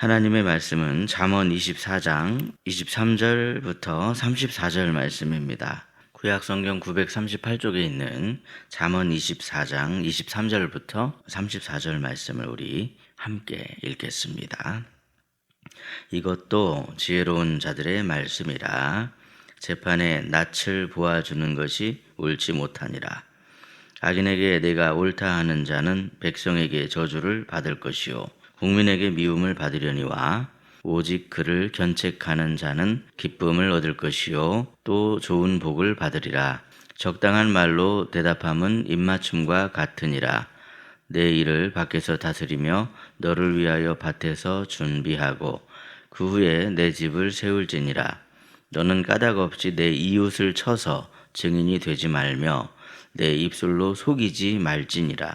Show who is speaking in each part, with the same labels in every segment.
Speaker 1: 하나님의 말씀은 잠언 24장 23절부터 34절 말씀입니다. 구약 성경 938쪽에 있는 잠언 24장 23절부터 34절 말씀을 우리 함께 읽겠습니다. 이것도 지혜로운 자들의 말씀이라 재판에 낯을 보아주는 것이 옳지 못하니라. 악인에게 내가 옳다 하는 자는 백성에게 저주를 받을 것이요 국민에게 미움을 받으려니와 오직 그를 견책하는 자는 기쁨을 얻을 것이요 또 좋은 복을 받으리라. 적당한 말로 대답함은 입맞춤과 같으니라. 내 일을 밖에서 다스리며 너를 위하여 밭에서 준비하고 그 후에 내 집을 세울지니라. 너는 까닭 없이 내 이웃을 쳐서 증인이 되지 말며 내 입술로 속이지 말지니라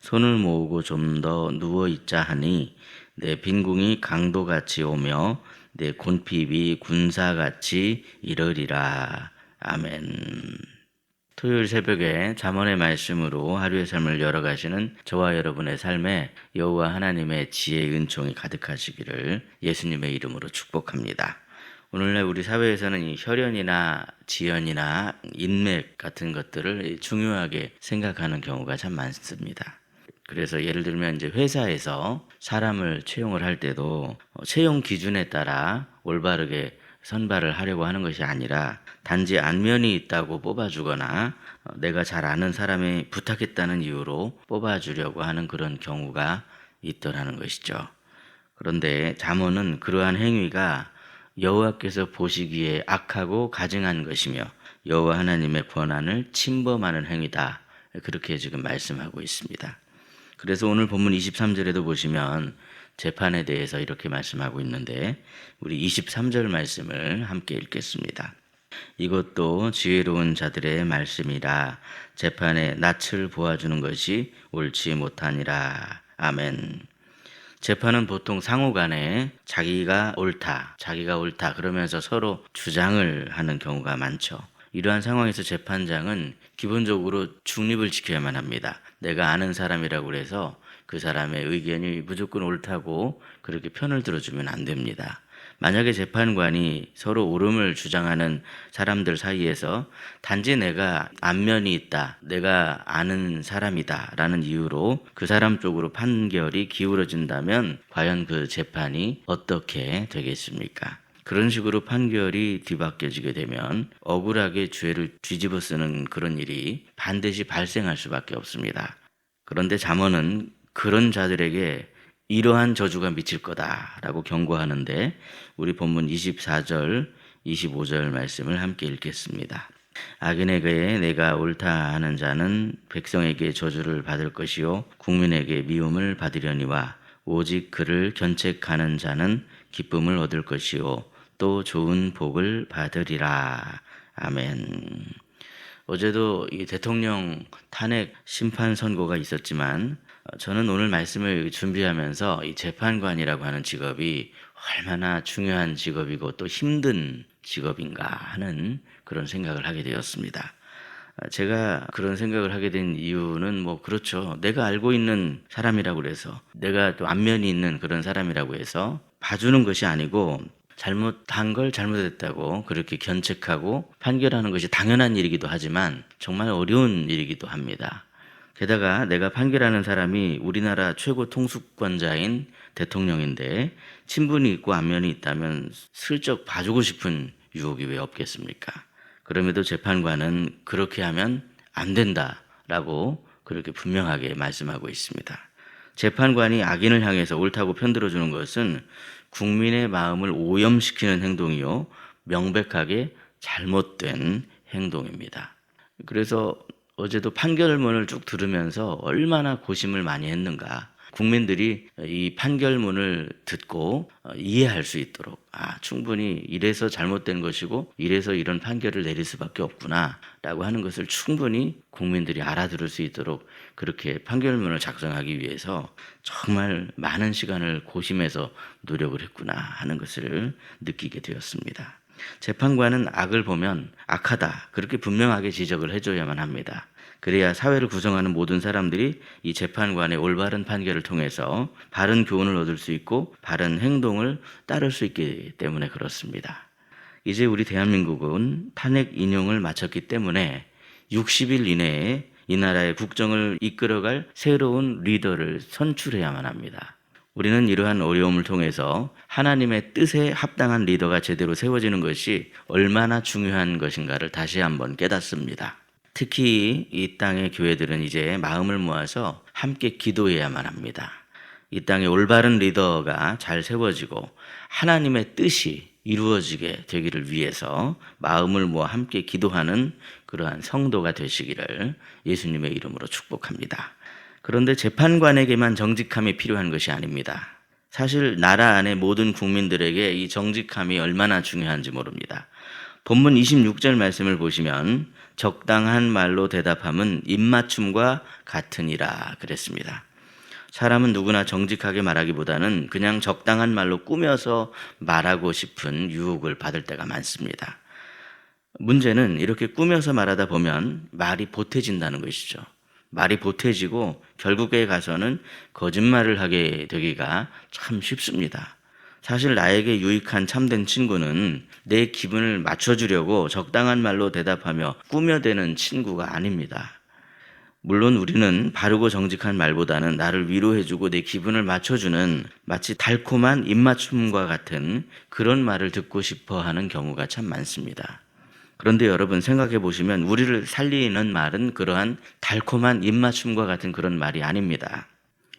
Speaker 1: 손을 모으고 좀 더 누워 있자 하니 내 빈궁이 강도같이 오며 내 곤핍이 군사같이 이르리라 아멘. 토요일 새벽에 잠언의 말씀으로 하루의 삶을 열어가시는 저와 여러분의 삶에 여호와 하나님의 지혜의 은총이 가득하시기를 예수님의 이름으로 축복합니다. 오늘날 우리 사회에서는 이 혈연이나 지연이나 인맥 같은 것들을 중요하게 생각하는 경우가 참 많습니다. 그래서 예를 들면 이제 회사에서 사람을 채용을 할 때도 채용 기준에 따라 올바르게 선발을 하려고 하는 것이 아니라 단지 안면이 있다고 뽑아주거나 내가 잘 아는 사람이 부탁했다는 이유로 뽑아주려고 하는 그런 경우가 있더라는 것이죠. 그런데 잠언은 그러한 행위가 여호와께서 보시기에 악하고 가증한 것이며 여호와 하나님의 권한을 침범하는 행위다. 그렇게 지금 말씀하고 있습니다. 그래서 오늘 본문 23절에도 보시면 재판에 대해서 이렇게 말씀하고 있는데 우리 23절 말씀을 함께 읽겠습니다. 이것도 지혜로운 자들의 말씀이라 재판에 낯을 보아주는 것이 옳지 못하니라. 아멘. 재판은 보통 상호 간에 자기가 옳다, 자기가 옳다 그러면서 서로 주장을 하는 경우가 많죠. 이러한 상황에서 재판장은 기본적으로 중립을 지켜야만 합니다. 내가 아는 사람이라고 해서 그 사람의 의견이 무조건 옳다고 그렇게 편을 들어주면 안 됩니다. 만약에 재판관이 서로 옳음을 주장하는 사람들 사이에서 단지 내가 안면이 있다, 내가 아는 사람이다 라는 이유로 그 사람 쪽으로 판결이 기울어진다면 과연 그 재판이 어떻게 되겠습니까? 그런 식으로 판결이 뒤바뀌어지게 되면 억울하게 죄를 뒤집어 쓰는 그런 일이 반드시 발생할 수밖에 없습니다. 그런데 잠언은 그런 자들에게 이러한 저주가 미칠 거다라고 경고하는데 우리 본문 24절, 25절 말씀을 함께 읽겠습니다. 악인에게 내가 옳다 하는 자는 백성에게 저주를 받을 것이요 국민에게 미움을 받으려니와 오직 그를 견책하는 자는 기쁨을 얻을 것이요 또 좋은 복을 받으리라. 아멘. 어제도 이 대통령 탄핵 심판 선고가 있었지만 저는 오늘 말씀을 준비하면서 이 재판관이라고 하는 직업이 얼마나 중요한 직업이고 또 힘든 직업인가 하는 그런 생각을 하게 되었습니다. 제가 그런 생각을 하게 된 이유는 뭐 그렇죠. 내가 알고 있는 사람이라고 그래서 내가 또 안면이 있는 그런 사람이라고 해서 봐주는 것이 아니고 잘못한 걸 잘못했다고 그렇게 견책하고 판결하는 것이 당연한 일이기도 하지만 정말 어려운 일이기도 합니다. 게다가 내가 판결하는 사람이 우리나라 최고 통수권자인 대통령인데 친분이 있고 안면이 있다면 슬쩍 봐주고 싶은 유혹이 왜 없겠습니까? 그럼에도 재판관은 그렇게 하면 안 된다라고 그렇게 분명하게 말씀하고 있습니다. 재판관이 악인을 향해서 옳다고 편들어 주는 것은 국민의 마음을 오염시키는 행동이요. 명백하게 잘못된 행동입니다. 그래서 어제도 판결문을 쭉 들으면서 얼마나 고심을 많이 했는가. 국민들이 이 판결문을 듣고 어, 이해할 수 있도록 아 충분히 이래서 잘못된 것이고 이래서 이런 판결을 내릴 수밖에 없구나라고 하는 것을 충분히 국민들이 알아들을 수 있도록 그렇게 판결문을 작성하기 위해서 정말 많은 시간을 고심해서 노력을 했구나 하는 것을 느끼게 되었습니다. 재판관은 악을 보면 악하다 그렇게 분명하게 지적을 해줘야만 합니다. 그래야 사회를 구성하는 모든 사람들이 이 재판관의 올바른 판결을 통해서 바른 교훈을 얻을 수 있고 바른 행동을 따를 수 있기 때문에 그렇습니다. 이제 우리 대한민국은 탄핵 인용을 마쳤기 때문에 60일 이내에 이 나라의 국정을 이끌어갈 새로운 리더를 선출해야만 합니다. 우리는 이러한 어려움을 통해서 하나님의 뜻에 합당한 리더가 제대로 세워지는 것이 얼마나 중요한 것인가를 다시 한번 깨닫습니다. 특히 이 땅의 교회들은 이제 마음을 모아서 함께 기도해야만 합니다. 이 땅에 올바른 리더가 잘 세워지고 하나님의 뜻이 이루어지게 되기를 위해서 마음을 모아 함께 기도하는 그러한 성도가 되시기를 예수님의 이름으로 축복합니다. 그런데 재판관에게만 정직함이 필요한 것이 아닙니다. 사실 나라 안의 모든 국민들에게 이 정직함이 얼마나 중요한지 모릅니다. 본문 26절 말씀을 보시면 적당한 말로 대답함은 입맞춤과 같으니라 그랬습니다. 사람은 누구나 정직하게 말하기보다는 그냥 적당한 말로 꾸며서 말하고 싶은 유혹을 받을 때가 많습니다. 문제는 이렇게 꾸며서 말하다 보면 말이 보태진다는 것이죠. 말이 보태지고 결국에 가서는 거짓말을 하게 되기가 참 쉽습니다. 사실 나에게 유익한 참된 친구는 내 기분을 맞춰주려고 적당한 말로 대답하며 꾸며대는 친구가 아닙니다. 물론 우리는 바르고 정직한 말보다는 나를 위로해주고 내 기분을 맞춰주는 마치 달콤한 입맞춤과 같은 그런 말을 듣고 싶어 하는 경우가 참 많습니다. 그런데 여러분 생각해 보시면 우리를 살리는 말은 그러한 달콤한 입맞춤과 같은 그런 말이 아닙니다.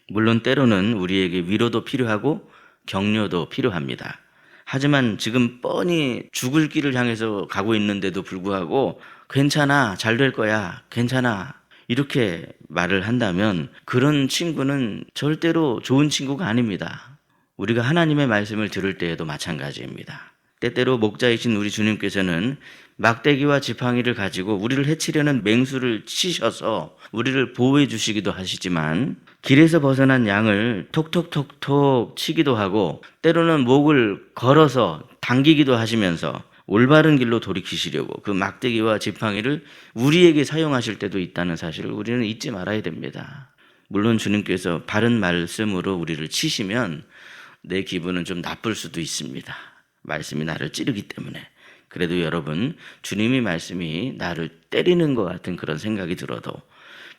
Speaker 1: 물론 때로는 우리에게 위로도 필요하고 격려도 필요합니다. 하지만 지금 뻔히 죽을 길을 향해서 가고 있는데도 불구하고 괜찮아, 잘 될 거야, 괜찮아. 이렇게 말을 한다면 그런 친구는 절대로 좋은 친구가 아닙니다. 우리가 하나님의 말씀을 들을 때에도 마찬가지입니다. 때때로 목자이신 우리 주님께서는 막대기와 지팡이를 가지고 우리를 해치려는 맹수를 치셔서 우리를 보호해 주시기도 하시지만 길에서 벗어난 양을 톡톡톡톡 치기도 하고 때로는 목을 걸어서 당기기도 하시면서 올바른 길로 돌이키시려고 그 막대기와 지팡이를 우리에게 사용하실 때도 있다는 사실을 우리는 잊지 말아야 됩니다. 물론 주님께서 바른 말씀으로 우리를 치시면 내 기분은 좀 나쁠 수도 있습니다. 말씀이 나를 찌르기 때문에. 그래도 여러분, 주님의 말씀이 나를 때리는 것 같은 그런 생각이 들어도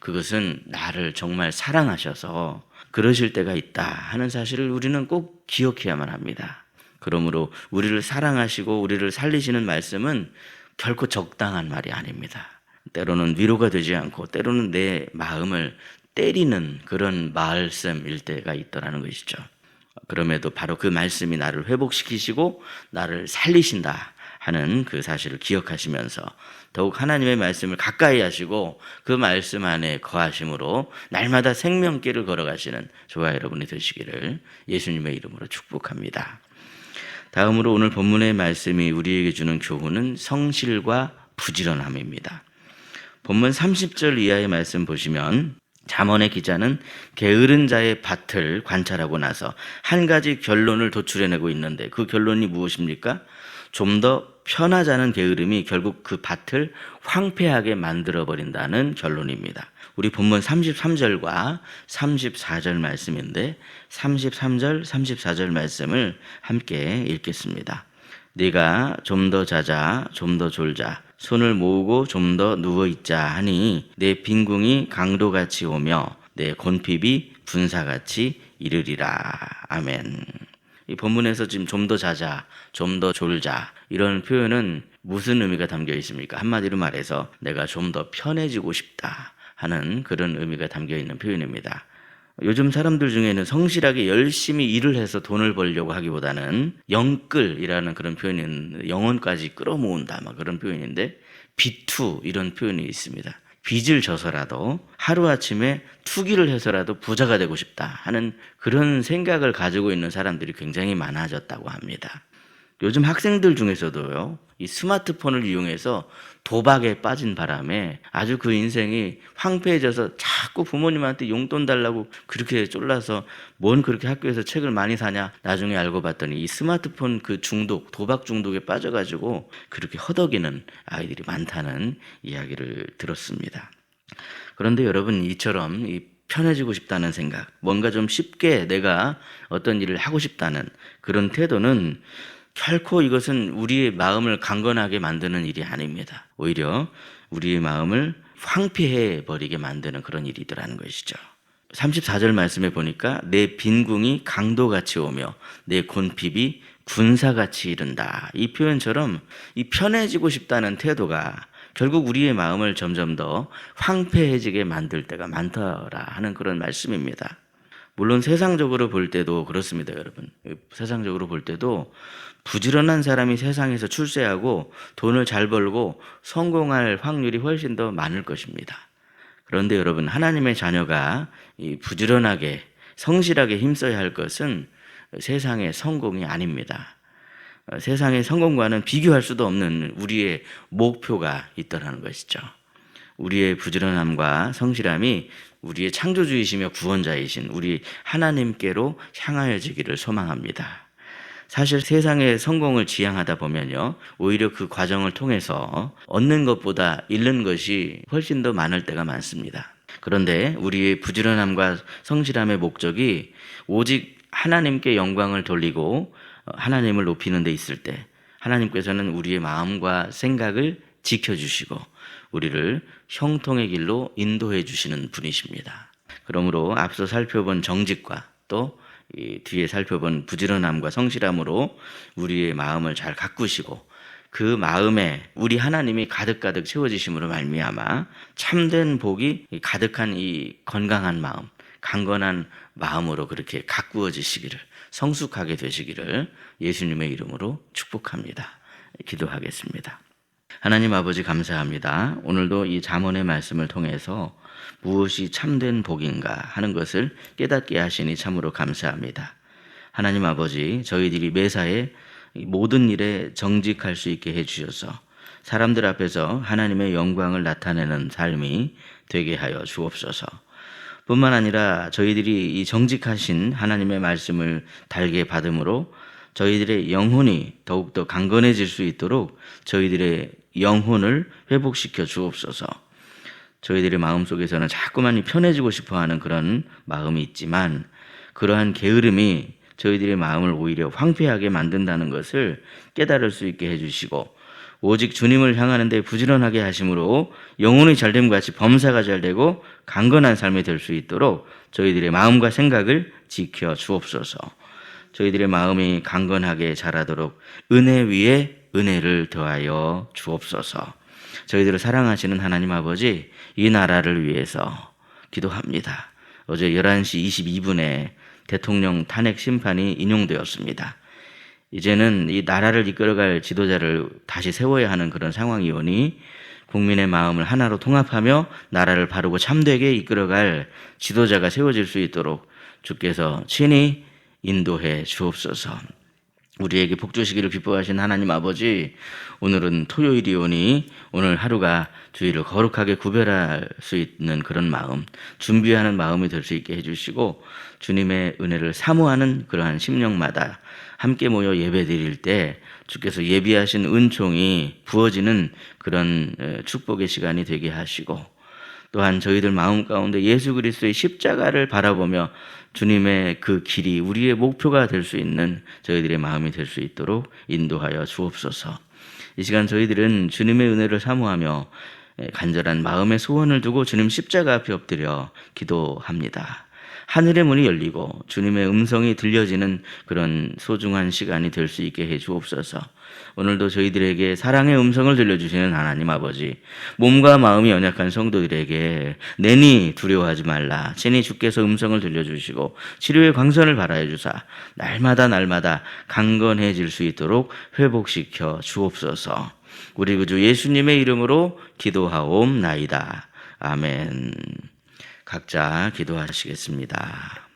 Speaker 1: 그것은 나를 정말 사랑하셔서 그러실 때가 있다 하는 사실을 우리는 꼭 기억해야만 합니다. 그러므로 우리를 사랑하시고 우리를 살리시는 말씀은 결코 적당한 말이 아닙니다. 때로는 위로가 되지 않고 때로는 내 마음을 때리는 그런 말씀일 때가 있더라는 것이죠. 그럼에도 바로 그 말씀이 나를 회복시키시고 나를 살리신다 하는 그 사실을 기억하시면서 더욱 하나님의 말씀을 가까이 하시고 그 말씀 안에 거하심으로 날마다 생명길을 걸어가시는 저와 여러분이 되시기를 예수님의 이름으로 축복합니다. 다음으로 오늘 본문의 말씀이 우리에게 주는 교훈은 성실과 부지런함입니다. 본문 30절 이하의 말씀 보시면 잠언의 기자는 게으른 자의 밭을 관찰하고 나서 한 가지 결론을 도출해내고 있는데 그 결론이 무엇입니까? 좀 더 편하자는 게으름이 결국 그 밭을 황폐하게 만들어 버린다는 결론입니다. 우리 본문 33절과 34절 말씀인데 33절, 34절 말씀을 함께 읽겠습니다. 네가 좀 더 자자, 좀 더 졸자, 손을 모으고 좀 더 누워 있자 하니 내 빈궁이 강도같이 오며 내 곤핍이 분사같이 이르리라. 아멘. 이 본문에서 지금 좀 더 자자, 좀 더 졸자 이런 표현은 무슨 의미가 담겨 있습니까? 한마디로 말해서 내가 좀 더 편해지고 싶다 하는 그런 의미가 담겨 있는 표현입니다. 요즘 사람들 중에는 성실하게 열심히 일을 해서 돈을 벌려고 하기보다는 영끌이라는 그런 표현은 영혼까지 끌어모은다 막 그런 표현인데 비투 이런 표현이 있습니다. 빚을 져서라도 하루아침에 투기를 해서라도 부자가 되고 싶다 하는 그런 생각을 가지고 있는 사람들이 굉장히 많아졌다고 합니다. 요즘 학생들 중에서도요, 이 스마트폰을 이용해서 도박에 빠진 바람에 아주 그 인생이 황폐해져서 자꾸 부모님한테 용돈 달라고 그렇게 쫄라서 뭔 그렇게 학교에서 책을 많이 사냐 나중에 알고 봤더니 이 스마트폰 그 중독, 도박 중독에 빠져가지고 그렇게 허덕이는 아이들이 많다는 이야기를 들었습니다. 그런데 여러분 이처럼 이 편해지고 싶다는 생각, 뭔가 좀 쉽게 내가 어떤 일을 하고 싶다는 그런 태도는 결코 이것은 우리의 마음을 강건하게 만드는 일이 아닙니다. 오히려 우리의 마음을 황폐해 버리게 만드는 그런 일이더라는 것이죠. 34절 말씀에 보니까 내 빈궁이 강도같이 오며 내 곤핍이 군사같이 이른다. 이 표현처럼 이 편해지고 싶다는 태도가 결국 우리의 마음을 점점 더 황폐해지게 만들 때가 많더라 하는 그런 말씀입니다. 물론 세상적으로 볼 때도 그렇습니다, 여러분. 세상적으로 볼 때도 부지런한 사람이 세상에서 출세하고 돈을 잘 벌고 성공할 확률이 훨씬 더 많을 것입니다. 그런데 여러분, 하나님의 자녀가 이 부지런하게 성실하게 힘써야 할 것은 세상의 성공이 아닙니다. 어, 세상의 성공과는 비교할 수도 없는 우리의 목표가 있다는 것이죠. 우리의 부지런함과 성실함이 우리의 창조주이시며 구원자이신 우리 하나님께로 향하여지기를 소망합니다. 사실 세상의 성공을 지향하다 보면요. 오히려 그 과정을 통해서 얻는 것보다 잃는 것이 훨씬 더 많을 때가 많습니다. 그런데 우리의 부지런함과 성실함의 목적이 오직 하나님께 영광을 돌리고 하나님을 높이는 데 있을 때 하나님께서는 우리의 마음과 생각을 지켜주시고 우리를 형통의 길로 인도해 주시는 분이십니다. 그러므로 앞서 살펴본 정직과 또 뒤에 살펴본 부지런함과 성실함으로 우리의 마음을 잘 가꾸시고 그 마음에 우리 하나님이 가득가득 채워지심으로 말미암아 참된 복이 가득한 이 건강한 마음, 강건한 마음으로 그렇게 가꾸어지시기를 성숙하게 되시기를 예수님의 이름으로 축복합니다. 기도하겠습니다. 하나님 아버지 감사합니다. 오늘도 이 잠언의 말씀을 통해서 무엇이 참된 복인가 하는 것을 깨닫게 하시니 참으로 감사합니다. 하나님 아버지, 저희들이 매사에 모든 일에 정직할 수 있게 해주셔서 사람들 앞에서 하나님의 영광을 나타내는 삶이 되게 하여 주옵소서. 뿐만 아니라 저희들이 이 정직하신 하나님의 말씀을 달게 받음으로 저희들의 영혼이 더욱더 강건해질 수 있도록 저희들의 영혼을 회복시켜 주옵소서. 저희들의 마음속에서는 자꾸만 편해지고 싶어 하는 그런 마음이 있지만 그러한 게으름이 저희들의 마음을 오히려 황폐하게 만든다는 것을 깨달을 수 있게 해주시고 오직 주님을 향하는데 부지런하게 하심으로 영혼이 잘됨과 같이 범사가 잘되고 강건한 삶이 될 수 있도록 저희들의 마음과 생각을 지켜 주옵소서. 저희들의 마음이 강건하게 자라도록 은혜 위에 은혜를 더하여 주옵소서. 저희들을 사랑하시는 하나님 아버지, 이 나라를 위해서 기도합니다. 어제 11시 22분에 대통령 탄핵 심판이 인용되었습니다. 이제는 이 나라를 이끌어갈 지도자를 다시 세워야 하는 그런 상황이 오니 국민의 마음을 하나로 통합하며 나라를 바르고 참되게 이끌어갈 지도자가 세워질 수 있도록 주께서 친히 인도해 주옵소서. 우리에게 복 주시기를 기뻐하신 하나님 아버지, 오늘은 토요일이 오니 오늘 하루가 주의를 거룩하게 구별할 수 있는 그런 마음, 준비하는 마음이 될 수 있게 해주시고, 주님의 은혜를 사모하는 그러한 심령마다 함께 모여 예배 드릴 때 주께서 예비하신 은총이 부어지는 그런 축복의 시간이 되게 하시고, 또한 저희들 마음 가운데 예수 그리스도의 십자가를 바라보며 주님의 그 길이 우리의 목표가 될 수 있는 저희들의 마음이 될 수 있도록 인도하여 주옵소서. 이 시간 저희들은 주님의 은혜를 사모하며 간절한 마음의 소원을 두고 주님 십자가 앞에 엎드려 기도합니다. 하늘의 문이 열리고 주님의 음성이 들려지는 그런 소중한 시간이 될 수 있게 해 주옵소서. 오늘도 저희들에게 사랑의 음성을 들려주시는 하나님 아버지, 몸과 마음이 연약한 성도들에게 내니 두려워하지 말라. 친히 주께서 음성을 들려주시고 치료의 광선을 발하여 주사 날마다 날마다 강건해질 수 있도록 회복시켜 주옵소서. 우리 구주 예수님의 이름으로 기도하옵나이다. 아멘. 각자 기도하시겠습니다.